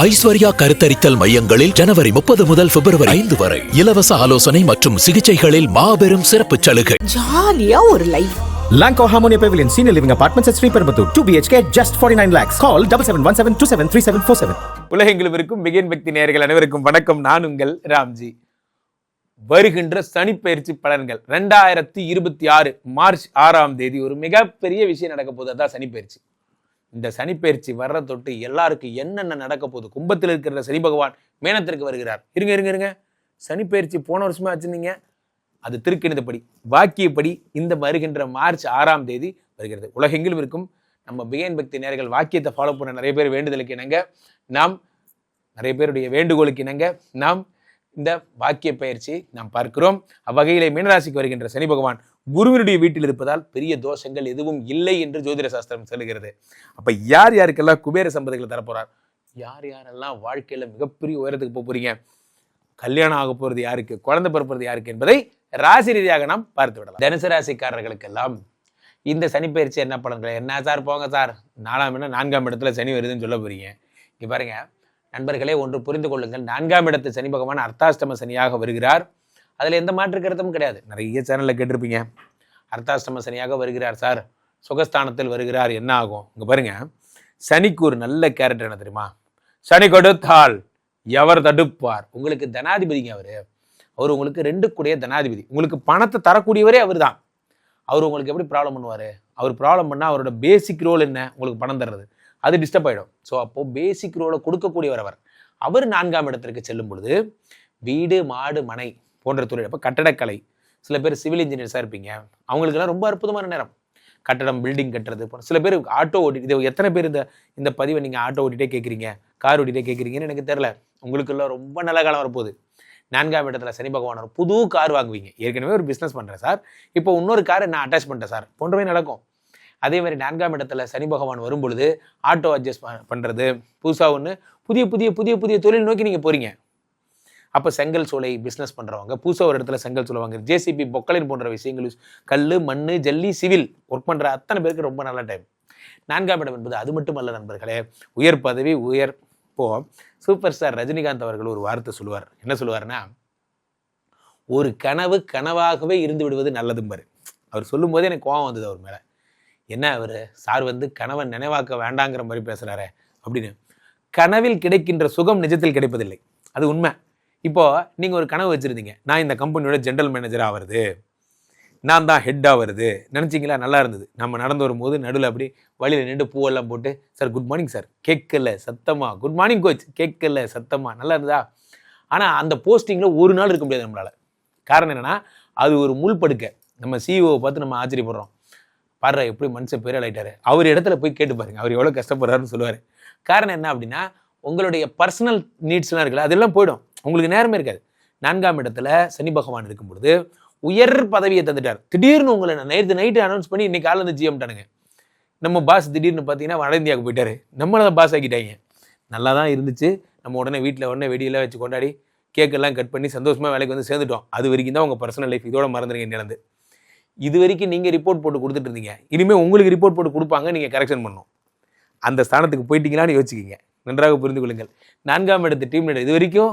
ஐஸ்வர்யா கருத்தரித்தல் மையங்களில் ஜனவரி முப்பது முதல் பிப்ரவரி ஐந்து வரை. இலவச ஆலோசனை மற்றும் சிகிச்சைகளில் மாபெரும் சிறப்பு சலுகை. ஜாலியா ஒரு life Lanco Harmonia Pavilion Senior Living Apartments at Sriperambatoor 2 BHK just 49 lakhs. Call 7717273747. உலகெங்கிலும் இருக்கும் பிகின் பக்தி நேயர்கள் அனைவருக்கும் வணக்கம். நான் உங்கள் ராம்ஜி. வருகின்ற சனிப்பெயர்ச்சி பலன்கள் ரெண்டாயிரத்தி இருபத்தி ஆறு மார்ச் ஆறாம் தேதி ஒரு மிகப்பெரிய விஷயம் நடக்க போகுது. அதான் சனிப்பெயர்ச்சி. இந்த சனிப்பெயர்ச்சி வர்ற தொட்டு எல்லாருக்கும் என்னென்ன நடக்க போகுது? கும்பத்தில் இருக்கிற சனி பகவான் மேனத்திற்கு வருகிறார். இருங்க இருங்க இருங்க. சனிப்பெயர்ச்சி போன வருஷமே ஆச்சுன்னீங்க அது திருக்கணிதப்படி வாக்கியப்படி இந்த வருகின்ற மார்ச் ஆறாம் தேதி வருகிறது. உலகெங்கிலும் இருக்கும். நம்ம பிகேன் பக்தி நேர்கள் வாக்கியத்தை ஃபாலோ பண்ண நிறைய பேர் வேண்டுதலுக்கு இணங்க. நாம் நிறைய பேருடைய வேண்டுகோளுக்கு இணங்க. நாம் இந்த வாக்கிய பயிற்சி நாம் பார்க்கிறோம். அவ்வகையிலே மீனராசிக்கு வருகின்ற சனி பகவான் குருவினுடைய வீட்டில் இருப்பதால் பெரிய தோஷங்கள் எதுவும் இல்லை என்று ஜோதிட சாஸ்திரம் சொல்லுகிறது. அப்ப யார் யாருக்கெல்லாம் குபேர சம்பதிகளை தரப்போறார்? யார் யாரெல்லாம் வாழ்க்கையில மிகப்பெரிய உயரத்துக்கு போக போறீங்க? கல்யாணம் ஆக போறது யாருக்கு? குழந்தை பிறப்பது யாருக்கு? என்பதை ராசி ரீதியாக நாம் பார்த்து விடலாம். தனுசு ராசிக்காரர்களுக்கெல்லாம் இந்த சனிப்பயிற்சி என்ன பலன்கள்? என்ன சார்? போங்க சார். நாலாம் இடம் நான்காம் இடத்துல சனி வருதுன்னு சொல்ல போறீங்க. இங்க பாருங்க. நண்பர்களே ஒன்று புரிந்து கொள்ளுங்கள். நான்காம் இடத்து சனி பகவான் அர்த்தாஷ்டம சனியாக வருகிறார். அதில் எந்த மாற்று கருத்தும் கிடையாது. நிறைய சேனலில் கேட்டிருப்பீங்க. அர்த்தாஷ்டம சனியாக வருகிறார் சார். சுகஸ்தானத்தில் வருகிறார் என்ன ஆகும்? இங்கே பாருங்க. சனிக்கு ஒரு நல்ல கேரக்டர் என்ன தெரியுமா? சனி கொடுத்தால் எவர் தடுப்பார்? உங்களுக்கு தனாதிபதிங்க அவர். அவர் உங்களுக்கு ரெண்டு கூடிய தனாதிபதி. உங்களுக்கு பணத்தை தரக்கூடியவரே அவர் தான் அவர் உங்களுக்கு எப்படி ப்ராப்ளம் பண்ணுவார்? அவர் ப்ராப்ளம் பண்ணால் அவரோட பேசிக் ரோல் என்ன? உங்களுக்கு பணம் தர்றது. அது டிஸ்டர்ப் ஆகிடும் ஸோ அப்போது பேசிக் ரோலை கொடுக்கக்கூடியவர் அவர். அவர் நான்காம் இடத்திற்கு செல்லும் பொழுது வீடு மாடு மனை போன்ற தொழில். அப்போ கட்டடக்கலை. சில பேர் சிவில் இன்ஜினியர்ஸாக இருப்பீங்க. அவங்களுக்கெல்லாம் ரொம்ப அற்புதமான நேரம். கட்டடம் பில்டிங் கட்டுறது போன்ற சில பேர் ஆட்டோ ஓட்டி இது எத்தனை பேர் இந்த இந்த பதிவை நீங்கள் ஆட்டோ ஓட்டிகிட்டே கேட்குறீங்க கார் ஓட்டிகிட்டே கேட்குறீங்கன்னு எனக்கு தெரில உங்களுக்கெல்லாம் ரொம்ப நல்ல காலம் வரப்போகுது. நான்காம் இடத்துல சனி பகவான் புது கார் வாங்குவீங்க. ஏற்கனவே ஒரு பிஸ்னஸ் பண்ணுறேன் சார். இப்போ இன்னொரு காரை நான் அட்டாச் பண்ணுறேன் சார். போன்றவே நடக்கும். அதே மாதிரி நான்காம் இடத்துல சனி பகவான் வரும் பொழுது ஆட்டோ அட்ஜஸ்ட் பண்ணுறது புதுசாக ஒன்று புதிய புதிய புதிய புதிய தொழில் நோக்கி நீங்கள் போகிறீங்க அப்போ செங்கல் சூளை பிஸ்னஸ் பண்ணுறவங்க புதுசாக ஒரு இடத்துல செங்கல் சூளை வாங்குறது ஜேசிபி பொக்கலின் போன்ற விஷயங்கள் கல் மண் ஜல்லி சிவில் ஒர்க் பண்ணுற அத்தனை பேருக்கு ரொம்ப நல்ல டைம் நான்காம் இடம் என்பது அது மட்டுமல்ல நண்பர்களே உயர் பதவி உயர் இப்போ சூப்பர் ஸ்டார் ரஜினிகாந்த் அவர்கள் ஒரு வார்த்தை சொல்லுவார். என்ன சொல்லுவார்னா ஒரு கனவு கனவாகவே இருந்து விடுவது நல்லதும்பாரு அவர் சொல்லும்போதே எனக்கு கோவம் வந்தது அவர் மேலே. என்ன அவர்? சார் வந்து கனவை நினைவாக்க வேண்டாங்கிற மாதிரி பேசுகிறாரே அப்படின்னு. கனவில் கிடைக்கின்ற சுகம் நிஜத்தில் கிடைப்பதில்லை. அது உண்மை. இப்போது நீங்கள் ஒரு கனவு வச்சுருந்தீங்க. நான் இந்த கம்பெனியோட ஜென்ரல் மேனேஜர் ஆகிறது நான் தான் ஹெட்டாக வருது. நினச்சிங்களா? நல்லா இருந்தது. நம்ம நடந்து வரும்போது நடுவில் அப்படி வழியில் நின்று பூவெல்லாம் போட்டு சார் குட் மார்னிங் சார் கேட்கல சத்தமாக குட் மார்னிங் கோச் கேட்கல சத்தமாக நல்லா இருந்ததா? ஆனால் அந்த போஸ்டிங்கில் ஒரு நாள் இருக்க முடியாது நம்மளால். காரணம் என்னன்னா அது ஒரு முள் படுக்கை. நம்ம சிஇஓவை பார்த்து நம்ம ஆச்சரியப்படுறோம். பாடுற எப்படி மனுஷன் பெரிய ஆகிட்டாரு அவர் இடத்துல போய் கேட்டு பாருங்க. அவர் எவ்வளோ கஷ்டப்படுறாருன்னு சொல்லுவார். காரணம் என்ன அப்படின்னா உங்களுடைய பர்சனல் நீட்ஸ்லாம் இருக்குல்ல அதெல்லாம் போயிடும். உங்களுக்கு நேரமே இருக்காது. நான்காம் இடத்துல சனி பகவான் இருக்கும் பொழுது உயர் பதவியை தந்துட்டார். திடீர்னு உங்களை நான் நேற்று நைட்டு அனௌன்ஸ் பண்ணி இன்னைக்கு காலையில் வந்து ஜிஎம்ட்டானுங்க நம்ம பாஸ் திடீர்னு பார்த்தீங்கன்னா வட இந்தியாவுக்கு போயிட்டாரு. நம்மளை தான் பாஸ் ஆக்கிட்டாங்க. நல்லா தான் இருந்துச்சு. நம்ம உடனே வீட்டில் உடனே வெடியெல்லாம் வச்சு கொண்டாடி கேக்கெல்லாம் கட் பண்ணி சந்தோஷமாக வேலைக்கு வந்து சேர்ந்துட்டோம். அது வரைக்கும் தான் உங்கள் பர்சனல் லைஃப் இதோட மறந்துடுங்க நிலந்து இது வரைக்கும் நீங்கள் ரிப்போர்ட் போட்டு கொடுத்துட்டு இருந்தீங்க. இனிமேல் உங்களுக்கு ரிப்போர்ட் போட்டு கொடுப்பாங்க நீங்கள் கரெக்ஷன் பண்ணணும். அந்த ஸ்தானத்துக்கு போயிட்டீங்களான்னு யோசிக்கிங்க நன்றாக புரிந்து கொள்ளுங்கள். நான்காம் இடத்து டீம் லீடர் இது வரைக்கும்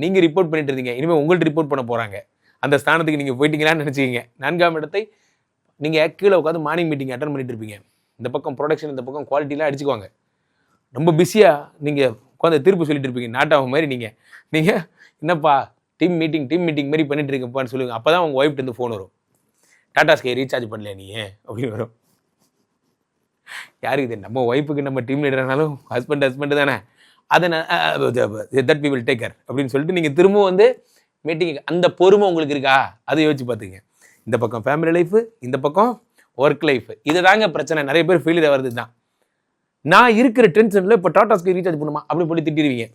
நீங்கள் ரிப்போர்ட் பண்ணிட்டு இருந்தீங்க. இனிமேல் உங்கள்ட்ட ரிப்போர்ட் பண்ண போகிறாங்க அந்த ஸ்தானத்துக்கு நீங்கள் போயிட்டீங்களான்னு நினச்சிக்கிங்க. நான்காம் இடத்தை நீங்கள் கீழே உட்காந்து மார்னிங் மீட்டிங் அட்டன் பண்ணிட்டு இருப்பீங்க. இந்த பக்கம் ப்ரொடக்ஷன் இந்த பக்கம் குவாலிட்டிலாம் அடிச்சுக்குவாங்க. ரொம்ப பிஸியாக நீங்கள் உட்காந்து தீர்ப்பு சொல்லிட்டு இருப்பீங்க. நாட்டாக மாதிரி நீங்கள் நீங்கள் என்னப்பா டீம் மீட்டிங் டீம் மீட்டிங் மாதிரி பண்ணிட்டு இருக்கப்பான்னு சொல்லுங்க. அப்போ தான் உங்கள் ஒய்ஃப்ட்டு ஃபோன் வரும். டாடா ஸ்கை ரீசார்ஜ் பண்ணல நீ? அப்படின்னு வரும். யாருக்கு இது நம்ம ஒய்ஃபுக்கு நம்ம டீம் லீடர்னாலும் ஹஸ்பண்ட் ஹஸ்பண்ட் தானே? அதை that we will take care அப்படின்னு சொல்லிட்டு நீங்கள் திரும்பவும் வந்து மீட்டிங் அந்த பொறுமை உங்களுக்கு இருக்கா? அதை யோசிச்சு பார்த்துங்க இந்த பக்கம் ஃபேமிலி லைஃப் இந்த பக்கம் ஒர்க் லைஃப் இது தாங்க பிரச்சனை. நிறைய பேர் ஃபெயிலியர் வருது தான் நான் இருக்கிற டென்ஷனில் இப்போ டாடா ரீசார்ஜ் பண்ணுமா? அப்படி சொல்லி திட்டிடுவீங்க.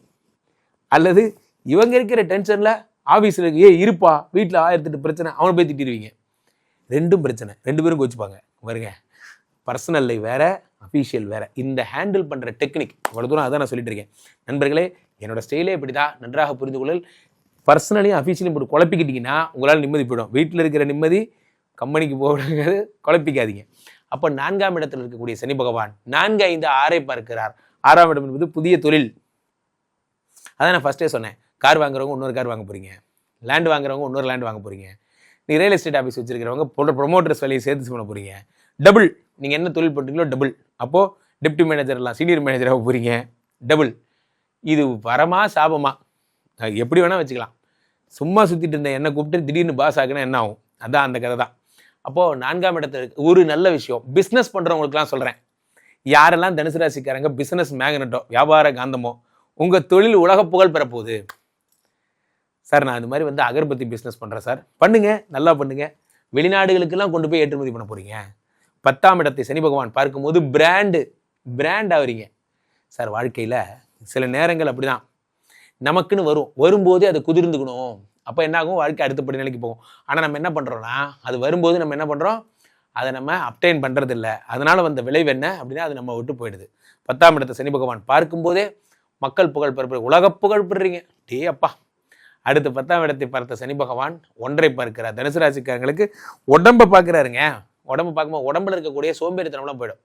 அல்லது இவங்க இருக்கிற டென்ஷனில் ஆஃபீஸில் ஏ இருப்பா. வீட்டில் ஆயிரத்தெட்டு பிரச்சனை. அவனை போய் திட்டிடுவீங்க. ரெண்டும் பிரச்சனை. ரெண்டு பேரும் கோச்சுப்பாங்க. வருங்க பர்சனல் லைஃப் வேறு அஃபீஷியல் வேறு. இந்த ஹேண்டில் பண்ணுற டெக்னிக் இவ்வளோ தூரம் அதான் நான் சொல்லிட்டு இருக்கேன் நண்பர்களே என்னோட ஸ்டைலே இப்படி தான் நன்றாக புரிந்து கொள்ளல். பர்சனலையும் அஃபீஷியலையும் போட்டு குழப்பிக்கிட்டிங்கன்னா உங்களால் நிம்மதி போயிடும். வீட்டில் இருக்கிற நிம்மதி கம்பெனிக்கு போகிறது குழப்பிக்காதீங்க. அப்போ நான்காம் இடத்தில் இருக்கக்கூடிய சனி பகவான் நான்கு ஐந்து ஆறை பார்க்கிறார். ஆறாம் இடம் என்பது புதிய தொழில். அதான் நான் ஃபஸ்ட்டே சொன்னேன். கார் வாங்குறவங்க இன்னொரு கார் வாங்க போகிறீங்க லேண்ட் வாங்குறவங்க இன்னொரு லேண்ட் வாங்க போகிறீங்க நீ ரியல் எஸ்டேட் ஆஃபீஸ் வச்சிருக்கிறவங்க போன்ற ப்ரொமோட்டர்ஸ் வேலையை சேர்த்து பண்ண போகிறீங்க டபுள் நீங்கள் என்ன தொழில் பண்ணுறீங்களோ டபுள் அப்போது டெப்டி மேனேஜர்லாம் சீனியர் மேனேஜராக போகிறீங்க டபுள் இது வரமா சாபமா? எப்படி வேணால் வச்சுக்கலாம். சும்மா சுற்றிட்டு இருந்த என்னை கூப்பிட்டு திடீர்னு பாஸ் ஆகுனா என்ன ஆகும்? அதான் அந்த கதை தான். அப்போது நான்காம் இடத்துல ஒரு நல்ல விஷயம். பிஸ்னஸ் பண்ணுறவங்களுக்குலாம் சொல்கிறேன் யாரெல்லாம் தனுசு ராசிக்காரங்க பிஸ்னஸ் மேக்னட்டோ வியாபார காந்தமோ உங்கள் தொழில் உலக புகழ் பெறப்போகுது. சார் நான் இந்த மாதிரி வந்து அகர்பத்தி பிஸ்னஸ் பண்ணுறேன் சார். பண்ணுங்கள் நல்லா பண்ணுங்கள் வெளிநாடுகளுக்கெல்லாம் கொண்டு போய் ஏற்றுமதி பண்ண போகிறீங்க பத்தாம் இடத்தை சனி பகவான் பார்க்கும்போது பிராண்டு பிராண்ட் ஆகுறீங்க சார் வாழ்க்கையில் சில நேரங்கள் அப்படிதான். நமக்குன்னு வரும். வரும்போதே அது குதிர்ந்துக்கணும். அப்போ என்னாகும்? வாழ்க்கை அடுத்தபடி நிலைக்கு போகும். ஆனால் நம்ம என்ன பண்ணுறோன்னா அது வரும்போது நம்ம என்ன பண்ணுறோம் அதை நம்ம அப்டைன் பண்ணுறதில்ல அதனால் வந்த விளைவு என்ன அப்படின்னா அது நம்ம விட்டு போயிடுது. பத்தாம் இடத்தை சனி பகவான் பார்க்கும்போதே மக்கள் புகழ் பெற உலக புகழ் பெறுறீங்க. டே அப்பா. அடுத்து பத்தாம் இடத்தை பார்த்த சனி பகவான் ஒன்றை பார்க்கிறார். தனுசு ராசிக்காரங்களுக்கு உடம்பை பார்க்குறாருங்க. உடம்பு பார்க்கும்போது உடம்புல இருக்கக்கூடிய சோம்பேறித்தனம்லாம் போயிடும்.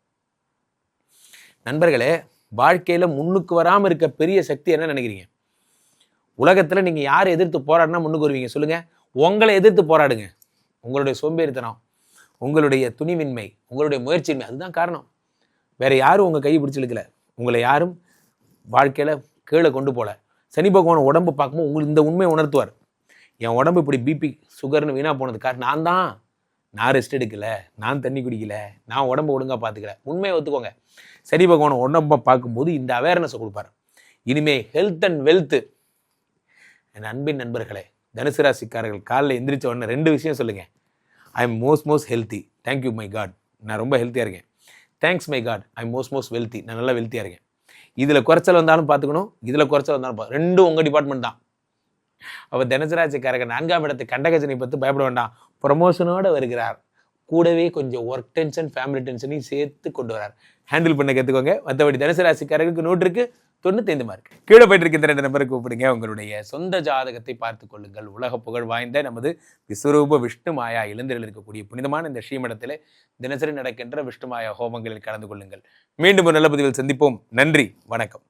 நண்பர்களே வாழ்க்கையில் முன்னுக்கு வராமல் இருக்க பெரிய சக்தி என்ன நினைக்கிறீங்க? உலகத்தில் நீங்கள் யார் எதிர்த்து போராடினா முன்னுக்கு வருவீங்க? சொல்லுங்கள் உங்களை எதிர்த்து போராடுங்க. உங்களுடைய சோம்பேறித்தனம் உங்களுடைய துணிவின்மை உங்களுடைய முயற்சியின்மை அதுதான் காரணம். வேற யாரும் உங்கள் கையை பிடிச்சிருக்கல உங்களை யாரும் வாழ்க்கையில் கீழே கொண்டு போகல சனி பகவான் உடம்பு பார்க்கும்போது உங்களுக்கு இந்த உண்மையை உணர்த்துவார். என் உடம்பு இப்படி பிபி சுகர்னு வீணாக போனது காரணம். நான் தான். நான் ரெஸ்ட் எடுக்கல நான் தண்ணி குடிக்கல நான் உடம்பு ஒழுங்காக பார்த்துக்கல உண்மையை ஒத்துக்கோங்க. சரி பகவான் உடம்பை பார்க்கும்போது இந்த அவேர்னஸை கொடுப்பாரு. இனிமே ஹெல்த் அண்ட் வெல்த்து என் அன்பின் நண்பர்களே தனுசு ராசிக்காரர்கள் காலைல எந்திரிச்ச உடனே ரெண்டு விஷயம் சொல்லுங்கள் I am most most healthy thank you my God நான் ரொம்ப ஹெல்த்தியாக இருக்கேன். Thanks my God I most most wealthy நான் நல்லா வெல்த்தியாக இருக்கேன். இதில் குறைச்சல் வந்தாலும் பார்த்துக்கணும் இதில் குறைச்சல் வந்தாலும் ரெண்டும் உங்கள் டிபார்ட்மெண்ட் தான். அப்போ தனுசராட்சிக்காரங்க நான்காம் இடத்து கண்டகஜனை பற்றி பயப்பட வேண்டாம். ப்ரொமோஷனோடு வருகிறார். கூடவே கொஞ்சம் ஒர்க் டென்ஷன் ஃபேமிலி டென்ஷனையும் சேர்த்து கொண்டு வரார் ஹேண்டில் பண்ண கற்றுக்கோங்க மற்றபடி தனுசு ராசிக்காரர்களுக்கு நூற்றுக்கு தொண்ணூத்தைந்து மார்க் கீழே போயிட்டு இருக்க இந்த ரெண்டு நம்பருக்கு கூப்பிடுங்க. உங்களுடைய சொந்த ஜாதகத்தை பார்த்து கொள்ளுங்கள். உலக புகழ் வாய்ந்த நமது விஸ்வரூப விஷ்ணு மாயா இளந்திரில் இருக்கக்கூடிய புனிதமான இந்த ஸ்ரீமடத்தில் தினசரி நடக்கின்ற விஷ்ணு மாயா ஹோமங்களில் கலந்து கொள்ளுங்கள். மீண்டும் ஒரு நல்ல பதிவில் சந்திப்போம். நன்றி. வணக்கம்.